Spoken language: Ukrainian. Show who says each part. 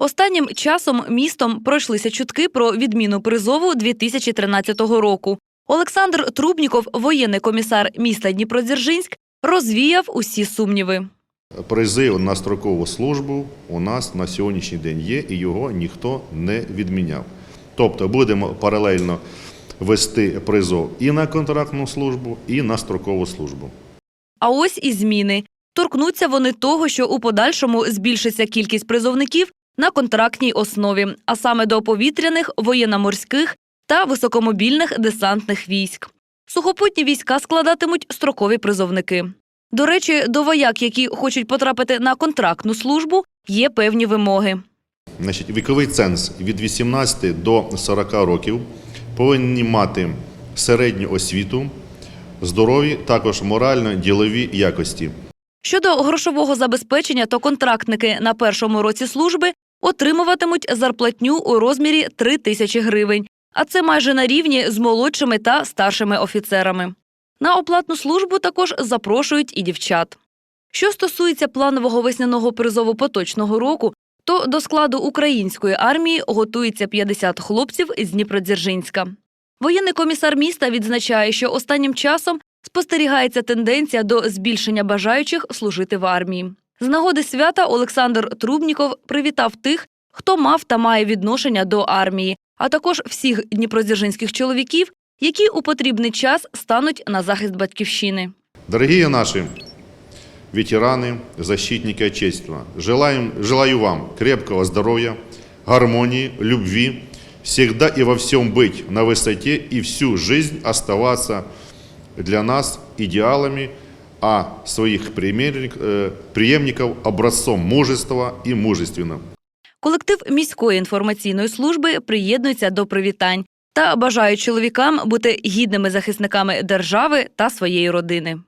Speaker 1: Останнім часом містом пройшлися чутки про відміну призову 2013 року. Олександр Трубніков, воєнний комісар міста Дніпродзержинськ, розвіяв усі сумніви.
Speaker 2: Призив на строкову службу у нас на сьогоднішній день є, і його ніхто не відміняв. Тобто будемо паралельно вести призов і на контрактну службу, і на строкову службу.
Speaker 1: А ось і зміни. Торкнуться вони того, що у подальшому збільшиться кількість призовників на контрактній основі, а саме до повітряних, воєнно-морських та високомобільних десантних військ. Сухопутні війська складатимуть строкові призовники. До речі, до вояк, які хочуть потрапити на контрактну службу, є певні вимоги.
Speaker 2: Значить, віковий ценз від 18 до 40 років повинні мати середню освіту, здорові, також морально-ділові якості.
Speaker 1: Щодо грошового забезпечення, то контрактники на першому році служби отримуватимуть зарплатню у розмірі 3 тисячі гривень, а це майже на рівні з молодшими та старшими офіцерами. На оплатну службу також запрошують і дівчат. Що стосується планового весняного призову поточного року, то до складу української армії готується 50 хлопців з Дніпродзержинська. Воєнний комісар міста відзначає, що останнім часом спостерігається тенденція до збільшення бажаючих служити в армії. З нагоди свята Олександр Трубніков привітав тих, хто мав та має відношення до армії, а також всіх дніпродзержинських чоловіків, які у потрібний час стануть на захист батьківщини.
Speaker 2: Дорогие наши ветераны, защитники Отечества, желаем, желаю вам крепкого здоровья, гармонии, любви, всегда и во всем быть на высоте и всю жизнь оставаться для нас идеалами, а своїх э, преемников образцом мужества і мужественным.
Speaker 1: Колектив міської інформаційної служби приєднується до привітань та бажають чоловікам бути гідними захисниками держави та своєї родини.